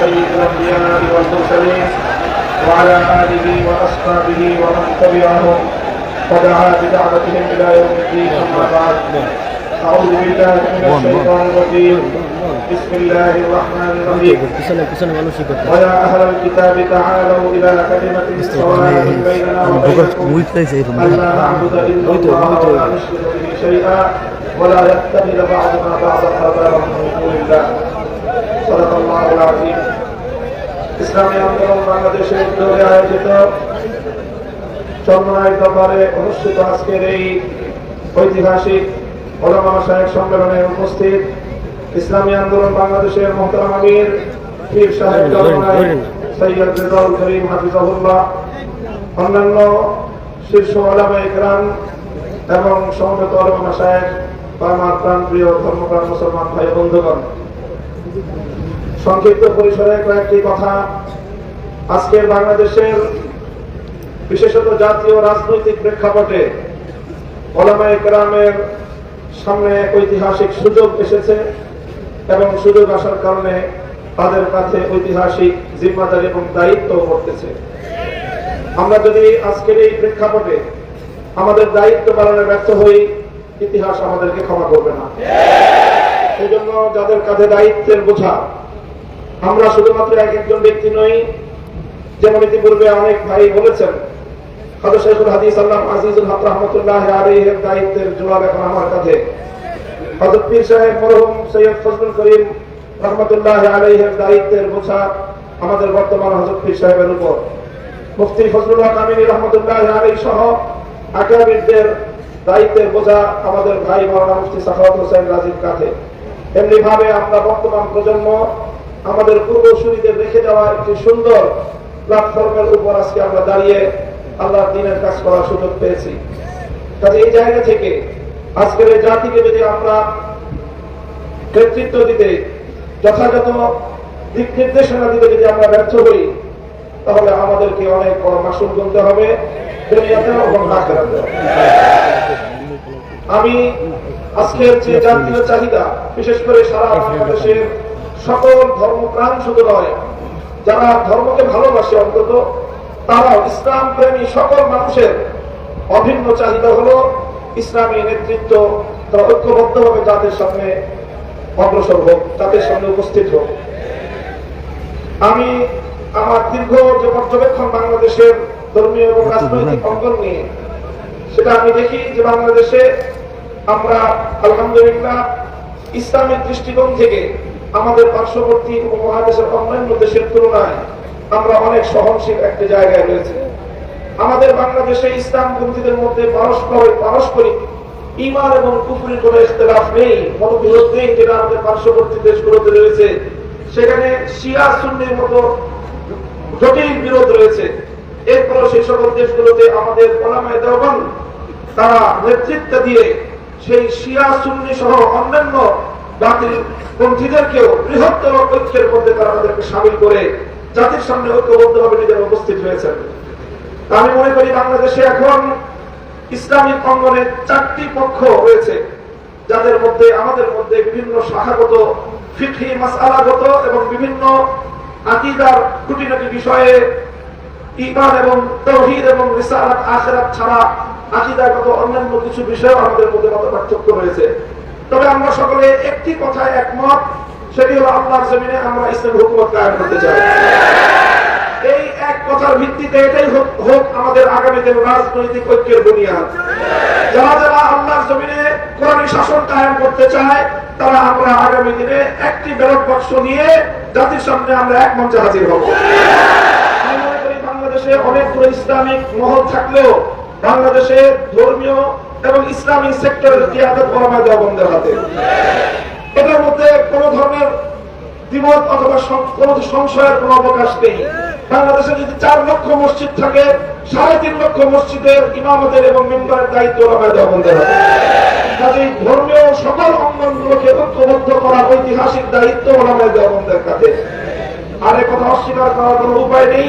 سيد الأنبياء والمرسلين وعلى آله وأصحابه ومن تبعهم ودعا بدعوتهم إلى يوم الدين أما بعد أعوذ بالله من الشيطان الرجيم بسم الله الرحمن الرحيم ويا أهل الكتاب تعالوا إلى كلمة سواء بيننا وبينكم ألا نعبد إلا الله ولا نشرك به شيئا ولا يتخذ بعضنا بعضا أربابا من دون الله ইসলামী আন্দোলন বাংলাদেশের উদ্যোগে আয়োজিত চন্দ্রনায় দরবারে অনুষ্ঠিত আজকের এই ঐতিহাসিক ওলামা সাহেব সম্মেলনে উপস্থিত ইসলামী আন্দোলন বাংলাদেশের মোহতারাম আমির পীর সাহেব চন্দ্রনায় সৈয়দ রেজাউল করিম হাফিজাহুল্লাহ অন্যান্য শীর্ষ ওলামা ইকরাম এবং সমবেত ওলামা সাহেব বা আমার প্রাণ প্রিয় ধর্মপ্রাণ মুসলমান ভাই বন্ধুগণ। সংক্ষিপ্ত পরিসরে কয়েকটি কথা। আজকের বাংলাদেশের বিশেষত জাতীয় রাজনৈতিক প্রেক্ষাপটে ওলামায়ে কেরামের সামনে ঐতিহাসিক সুযোগ এসেছে এবং সুযোগ আসার কারণে তাদের কাছে ঐতিহাসিক জিম্মাদারি এবং দায়িত্ব করতেছে আমরা যদি আজকের এই প্রেক্ষাপটে আমাদের দায়িত্ব পালনে ব্যর্থ হই, ইতিহাস আমাদেরকে ক্ষমা করবে না। সেই জন্য যাদের কাঁধে দায়িত্বের বোঝা আমরা শুধুমাত্র এক একজন ব্যক্তি নই, যেমন ইতিপূর্বে অনেক ভাই বলেছেন দায়িত্বের দায়িত্বের বোঝা আমাদের বর্তমান সাহেবের উপর। দায়িত্বের বোঝা আমাদের ভাই মাওলানা মুফতি সাখাওয়াত হোসেন রাজীব কাঁধে। এমনি ভাবে আমরা বর্তমান প্রজন্ম আমাদের পূর্বসূরীদের রেখে যাওয়া একটি সুন্দর প্ল্যাটফর্মের উপর আজকে আমরা দাঁড়িয়ে আল্লাহ দিনের কাজ করার সুযোগ পেয়েছি। কাজে এই জায়গা থেকে আজকের এই জাতিকে যদি আমরা নেতৃত্ব দিতে, যথাযথ দিক নির্দেশনা দিতে যদি আমরা ব্যর্থ হই, তাহলে আমাদেরকে অনেক বড় মাসুল গুনতে হবে আমি আজকের যে জাতীয় চাহিদা, বিশেষ করে সারা বাংলাদেশের সকল ধর্মপ্রাণ শুধু নয়, যারা ধর্মকে ভালোবাসে অন্তত তারা ইসলাম প্রেমী সকল মানুষের অভিন্ন চাহিদা হলো ইসলামী নেতৃত্ব তারা ঐক্যবদ্ধভাবে জাতির সামনে অগ্রসর হোক, জাতির সামনে উপস্থিত হোক। আমি আমার দীর্ঘ যে পর্যবেক্ষণ বাংলাদেশের ধর্মীয় এবং রাজনৈতিক অঙ্গন নিয়ে, সেটা আমি দেখি যে বাংলাদেশে আমরা আলহামদুলিল্লাহ ইসলামের দৃষ্টিকোণ থেকে আমাদের পার্শ্ববর্তী উপমহাদেশের অন্যান্য দেশের তুলনায় আমরা অনেক সহনশীল একটা জায়গায় রয়েছে। আমাদের বাংলাদেশে ইসলামপন্থীদের মধ্যে পারস্পর পারস্পরিক ইমান এবং কুফুরির কোন ইখতলাফ নেই। মতবিরোধ নেই যেটা আমাদের পার্শ্ববর্তী দেশগুলোতে রয়েছে, সেখানে শিয়া, সুন্নির মতো জটিল বিরোধ রয়েছে। এরপর সেই সকল দেশগুলোতে আমাদের ওলামায়ে দেওবন্দ, তারা নেতৃত্ব দিয়ে সেই শিয়া, সুন্নি সহ অন্যান্য জাতির পন্থীদেরকেও বৃহত্তর ঐক্যের মধ্যে তারা তাদেরকে সামিল করে জাতির সামনে ঐক্যবদ্ধভাবে নিজেরা উপস্থিত হয়েছেন। আমি মনে করি বাংলাদেশে এখন ইসলামিক অঙ্গনে চারটি পক্ষ রয়েছে, যাদের মধ্যে, আমাদের মধ্যে বিভিন্ন শাখাগত, ফিকহি মাসআলাগত এবং বিভিন্ন আকিদার খুঁটিনাটি বিষয়ে ঈমান এবং তৌহিদ এবং রিসালাত আখিরাত ছাড়া আকিদাগত অন্যান্য কিছু বিষয় আমাদের মধ্যে মত পার্থক্য রয়েছে। তবে আমরা সকলে একটি কথায় একমত, সেটি হলো আল্লাহর জমিনে আমরা ইসলামের হুকুমত কায়েম করতে চাই। এই এক কথার ভিত্তিতে এটাই হোক আমাদের আগামী দিন রাজনৈতিক ঐক্যের বুনিয়াদ। যারা যারা আল্লাহর জমিনে কোরআনী শাসন কায়েম করতে চায়, তারা আমরা আগামী দিনে একটি ব্যালট বাক্স নিয়ে জাতির সামনে আমরা এক মঞ্চে হাজির হব। বাংলাদেশে অনেকগুলো ইসলামিক মহল থাকলেও বাংলাদেশে ধর্মীয় এবং ইসলামিক সেক্টরের কিয়াদত করা দেওয়া বন্ধের হাতে। এটার মধ্যে কোন ধরনের দ্বিমত অথবা কোন সংশয়ের কোন অবকাশ নেই। বাংলাদেশে যদি চার লক্ষ মসজিদ থাকে, সাড়ে তিন লক্ষ মসজিদের ইমামতের এবং মেম্বারের দায়িত্ব ওলামায় দেওয়া বন্ধের হাতে। কাজেই ধর্মীয় সকল অঙ্গনগুলোকে ঐক্যবদ্ধ করা ঐতিহাসিক দায়িত্ব ওলামায় দেওয়া বন্ধের কাছে। আর কথা অস্বীকার করার কোনো উপায় নেই।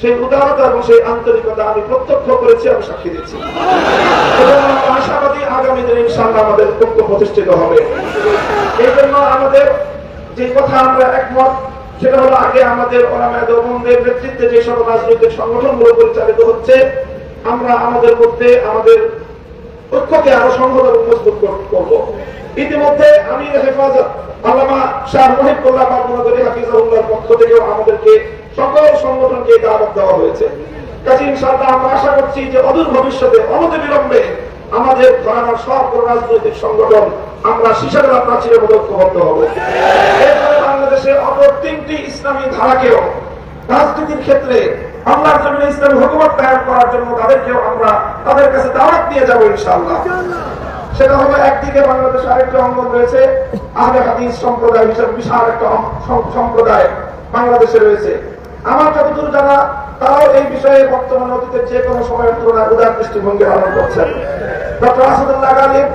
সেই উদারতা এবং সেই আন্তরিকতা আমি প্রত্যক্ষ করেছি, আমি সাক্ষী দিচ্ছি আশাবাদী আগামী দিনে ইনশাআল্লাহ আমাদের পক্ষ প্রতিষ্ঠিত হবে। এই জন্য আমাদের যে কথা আমরা একমত, সেটা হলো আগে আমাদের দেওবন্দের নেতৃত্বে যে সকল রাজনৈতিক সংগঠনগুলো পরিচালিত হচ্ছে, আমরা আমাদের মধ্যে আমাদের ঐক্যকে আরও সংহত মজবুত কর- করব। ইতিমধ্যে আমি হেফাজত আল্লামা শাহ মহিবুল্লাহ বাবুনগরী হাফিজাহুল্লাহর পক্ষ থেকেও আমাদেরকে সকল সংগঠনকে দাওয়াত দেওয়া হয়েছে। কাজে ইনশাআল্লাহ, আমরা আশা করছি যে অদূর ভবিষ্যতে অনতি বিলম্বে আমাদের ঘরানার সব রাজনৈতিক সংগঠন আমরা শিশাবেলা প্রাচীরের মতো ঐক্যবদ্ধ হব। এরপরে বাংলাদেশে অপর তিনটি ইসলামী ধারাকেও রাজনীতির ক্ষেত্রে আল্লাহর জমিনে ইসলামী হুকুমত কায়েম করার জন্য তাদেরকেও আমরা তাদের কাছে দাওয়াত দিয়ে যাব ইনশাআল্লাহ। সেটা হলো একদিকে বাংলাদেশে আরেকটি অঙ্গন রয়েছে, আহলে হাদিস সম্প্রদায় বিশাল একটা সম্প্রদায় বাংলাদেশে রয়েছে। আমার যতদূর জানা, তারাও এই বিষয়ে বর্তমান অতীতের যে কোনো সময়ের তুলনায় উদার দৃষ্টিভঙ্গি পালন করছেন। ডক্টর আসাদুল্লাহ গালিব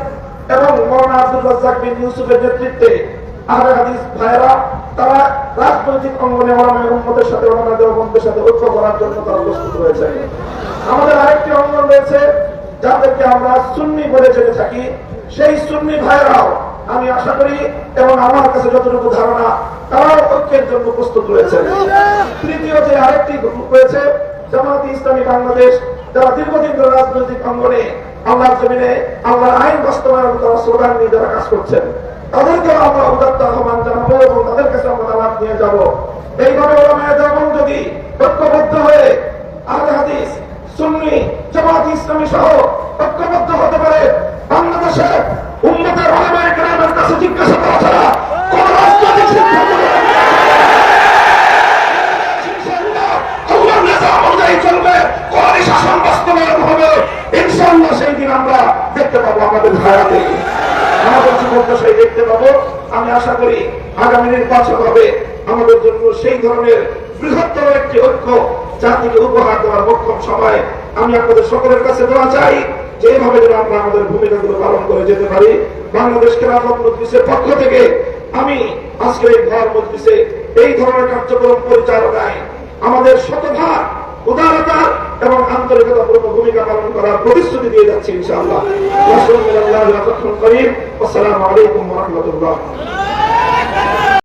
এবং মৌলানা আব্দুল রাজ্জাক বিন ইউসুফের নেতৃত্বে আমরা সুন্নি বলে জেনে থাকি। সেই সুন্নি ভাইরাও আমি আশা করি এবং আমার কাছে যতটুকু ধারণা, তারাও ঐক্যের জন্য প্রস্তুত রয়েছে। তৃতীয় যে আরেকটি গ্রুপ রয়েছে, জামাত ইসলামী বাংলাদেশ, যারা দীর্ঘদিন ধরে রাজনৈতিক অঙ্গনে আল্লাহর জমিনে, আল্লাহর আইন বাস্তবায়ন তারা স্লোগান নিয়ে যারা কাজ করছেন, তাদেরকেও আমরা উদাত্ত আহ্বান জানাব এবং তাদের কাছে আমরা দাওয়াত নিয়ে যাব এইভাবে ওলামায়ে যেমন যদি ঐক্যবদ্ধ হয়ে আহলে হাদিস সুন্নি জামাত ইসলামী সহ ঐক্যবদ্ধ হতে পারে বাংলাদেশে উন্নতের ওলামায়ে কেরামের কাছে জিজ্ঞাসা করা ছাড়া কোন রাজনৈতিক সিদ্ধান্ত নেওয়া ইনশাআল্লাহ আল্লাহর নিজাম অনুযায়ী চলবে, কোরআনী শাসন বাস্তবায়ন হবে। ইনশাআল্লাহ সেই দিন আমরা দেখতে পাবো আমাদের হায়াতে। আমাদের জীবনটা সেই দেখতে পাবো আমি আশা করি আগামী নির্বাচন হবে। আমাদের জন্য সেই ধরনের বৃহত্তর একটি ঐক্য জাতিকে উপহার দেওয়ার মক্ষম সময়। আমি আপনাদের সকলের কাছে দোয়া চাই যে এইভাবে যেন আমরা আমাদের ভূমিকাগুলো পালন করে যেতে পারি। বাংলাদেশ খেলাফত মজলিসের পক্ষ থেকে আমি আজকের এই ঘর মজলিসে এই ধরনের কার্যক্রম পরিচালনায় আমাদের শতভাগ উদারতা এবং আন্তরিকতা পূর্ণ ভূমিকা পালন করার প্রতিশ্রুতি দিয়ে যাচ্ছি, ইনশাআল্লাহ। আসসালামু আলাইকুম ওয়া রাহমাতুল্লাহ।